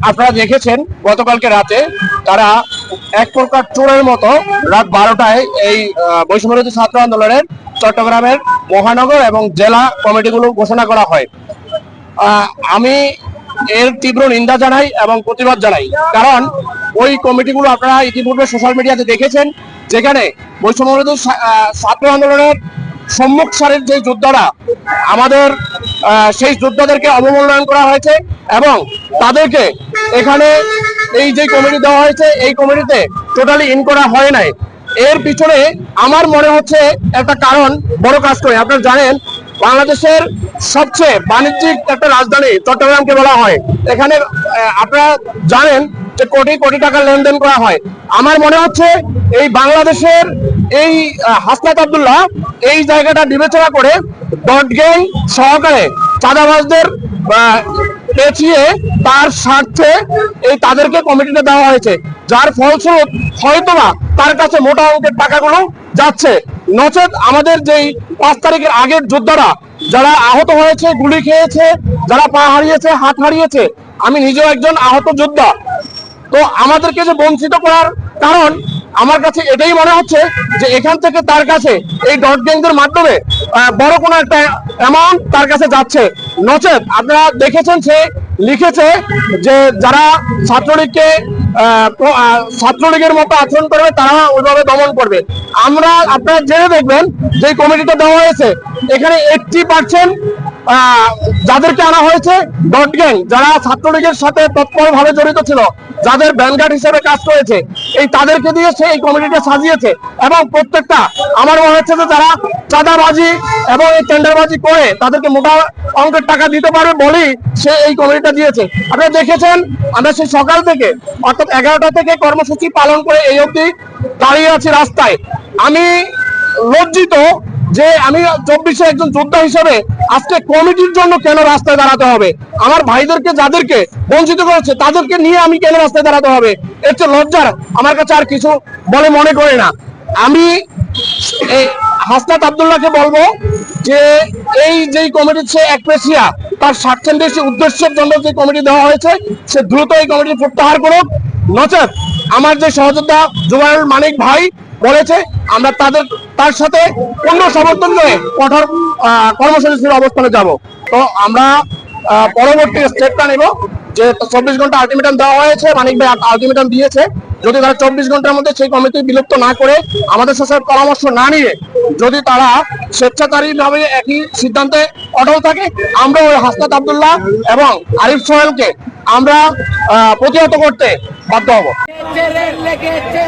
আপনারা দেখেছেন গতকালকে রাতে তারা এক প্রকার চোরের মতো রাত বারোটায় এই আহ, বৈষম্যবিরোধী ছাত্র আন্দোলনের চট্টগ্রামের মহানগর এবং জেলা কমিটিগুলো ঘোষণা করা হয়। আমি এর তীব্র নিন্দা জানাই এবং প্রতিবাদ জানাই। কারণ ওই কমিটিগুলো আপনারা ইতিপূর্বে সোশ্যাল মিডিয়াতে দেখেছেন। যেখানে বৈষম্যবিরোধী ছা- ছাত্র আন্দোলনের সম্মুখ সারির যে যোদ্ধারা, আমাদের সেই যোদ্ধাদেরকে অবমূল্যায়ন করা হয়েছে এবং তাদেরকে এখানে এই যে কমিটি দেওয়া হয়েছে, এই কমিটিতে টোটালি ইন করা হয় নাই। এর পিছনে আমার মনে হচ্ছে একটা কারণ, বড় কাজ করে। আপনারা জানেন, বাংলাদেশের সবচেয়ে বাণিজ্যিক একটা রাজধানী চট্টগ্রামকে বলা হয়। এখানে আপনারা জানেন কোটি কোটি টাকা লেনদেন করা হয়। আমার মনে হচ্ছে এই বাংলাদেশের এই হাসনাত আব্দুল্লাহ এই জায়গাটা বিবেচনা করে ডট গ্যাং সহকারে চাঁদাবাজদের পেঁচিয়ে তার স্বার্থে এই তাদেরকে কমিটিতে দেওয়া হয়েছে। যার ফলস্বরূপ হয়তোবা তার কাছে মোটা অঙ্কের টাকাগুলো যাচ্ছে। নচেত আমাদের যেই পাঁচ তারিখের আগের যোদ্ধারা যারা আহত হয়েছে, গুলি খেয়েছে, যারা পা হারিয়েছে, হাত হারিয়েছে, আমি নিজেও একজন আহত যোদ্ধা। তো আমাদেরকে যে বঞ্চিত করার কারণ, আমার কাছে এটাই মনে হচ্ছে যে এখান থেকে তার কাছে এই ডট গ্যাংদের মাধ্যমে বড় কোনো একটা অ্যামাউন্ট তার কাছে যাচ্ছে। নচেত আপনারা দেখেছেন সে লিখেছে যে যারা ছাত্রলীগকে ছাত্রলীগের মতো আচরণ করবে, তারা ওইভাবে দমন করবে। আমরা আপনারা জেনে দেখবেন যে কমিটিটা দেওয়া হয়েছে, এখানে এইটটি পার্সেন্ট যাদেরকে আনা হয়েছে ডট গ্যাং যারা ছাত্রলীগের সাথে তৎপরভাবে জড়িত ছিল, যাদের ব্যানগার্ড হিসেবে কাজ করেছে এই তাদেরকে দিয়ে সে এই কমিটিটা সাজিয়েছে এবং প্রত্যেকটা, আমার মনে হচ্ছে যে যারা চাঁদাবাজি এবং এই টেন্ডারবাজি করে, তাদেরকে মোটা অঙ্কের টাকা দিতে পারবে বলেই সে এই কমিটিটা দিয়েছে। আপনারা দেখেছেন, আমরা সেই সকাল থেকে, অর্থাৎ এগারোটা থেকে কর্মসূচি পালন করে এই অবধি দাঁড়িয়ে আছি রাস্তায়। আমি লজ্জিত যে আমি চব্বিশে একজন যোদ্ধা হিসেবে আজকে কমিটির জন্য কেন রাস্তায় দাঁড়াতে হবে? আমার ভাইদেরকে, যাদেরকে বঞ্চিত করেছে, তাদেরকে নিয়ে আমি কেন রাস্তায় দাঁড়াতে হবে? এর চেয়ে লজ্জার আমার কাছে আর কিছু বলে মনে করে না। আমি হাসনাত আবদুল্লাহকে বলব যে এই যেই কমিটির সে একপেশিয়া তার স্বার্থান্বেষী উদ্দেশ্যের জন্য যে কমিটি দেওয়া হয়েছে, সে দ্রুত এই কমিটি প্রত্যাহার করুক। নচেত আমার যে সহযোদ্ধা জুবাইরুল মানিক ভাই বলেছে, আমরা তাদের, তার সাথে পূর্ণ সমর্থন করে কঠোর কর্মসূচির অবস্থানে যাব। তো আমরা পরবর্তী স্টেপটা নেব যে চব্বিশ ঘণ্টা আলটিমেটাম দেওয়া হয়েছে, মানিক ভাই আলটিমেটাম দিয়েছে। যদি তারা চব্বিশ ঘণ্টার মধ্যে সেই কমিটি বিলুপ্ত না করে, আমাদের সাথে পরামর্শ না নিয়ে যদি তারা স্বেচ্ছাচারী ভাবে একই সিদ্ধান্তে অটল থাকে আমরা ওই হাসনাত আবদুল্লাহ এবং আরিফ সোহেলকে আমরা প্রতিহত করতে বাধ্য হব লেগেছে